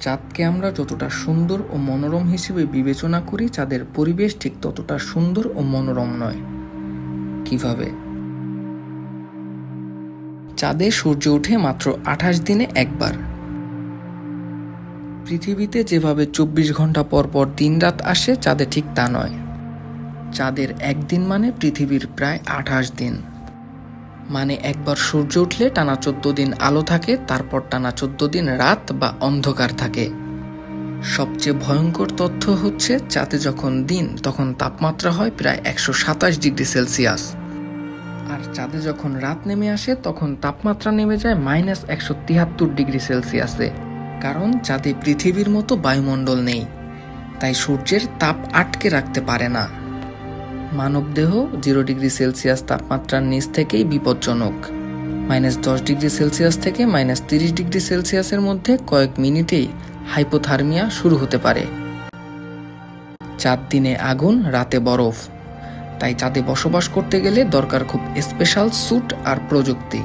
চাঁদকে আমরা যতটা সুন্দর ও মনোরম হিসেবে বিবেচনা করি, চাঁদের পরিবেশ ঠিক ততটা সুন্দর ও মনোরম নয়। কীভাবে? চাঁদে সূর্য ওঠে মাত্র আঠাশ দিনে একবার। পৃথিবীতে যেভাবে চব্বিশ ঘণ্টা পর পর দিন রাত আসে, চাঁদে ঠিক তা নয়। চাঁদের একদিন মানে পৃথিবীর প্রায় আঠাশ দিন। মানে একবার সূর্য উঠলে টানা চোদ্দ দিন আলো থাকে, তারপর টানা চোদ্দ দিন রাত বা অন্ধকার থাকে। সবচেয়ে ভয়ঙ্কর তথ্য হচ্ছে, চাঁদে যখন দিন, তখন তাপমাত্রা হয় প্রায় একশো সাতাশ ডিগ্রি সেলসিয়াস। আর চাঁদে যখন রাত নেমে আসে, তখন তাপমাত্রা নেমে যায় মাইনাস একশো তিয়াত্তর ডিগ্রি সেলসিয়াসে। কারণ চাঁদে পৃথিবীর মতো বায়ুমণ্ডল নেই, তাই সূর্যের তাপ আটকে রাখতে পারে না। মানবদেহ জিরো ডিগ্রি সেলসিয়াস তাপমাত্রার নিচ থেকেই বিপজ্জনক। মাইনাস দশ ডিগ্রি সেলসিয়াস থেকে মাইনাস তিরিশ ডিগ্রি সেলসিয়াসের মধ্যে কয়েক মিনিটেই হাইপোথার্মিয়া শুরু হতে পারে। চার দিনে আগুন, রাতে বরফ। তাই চাঁদে বসবাস করতে গেলে দরকার খুব স্পেশাল স্যুট আর প্রযুক্তি।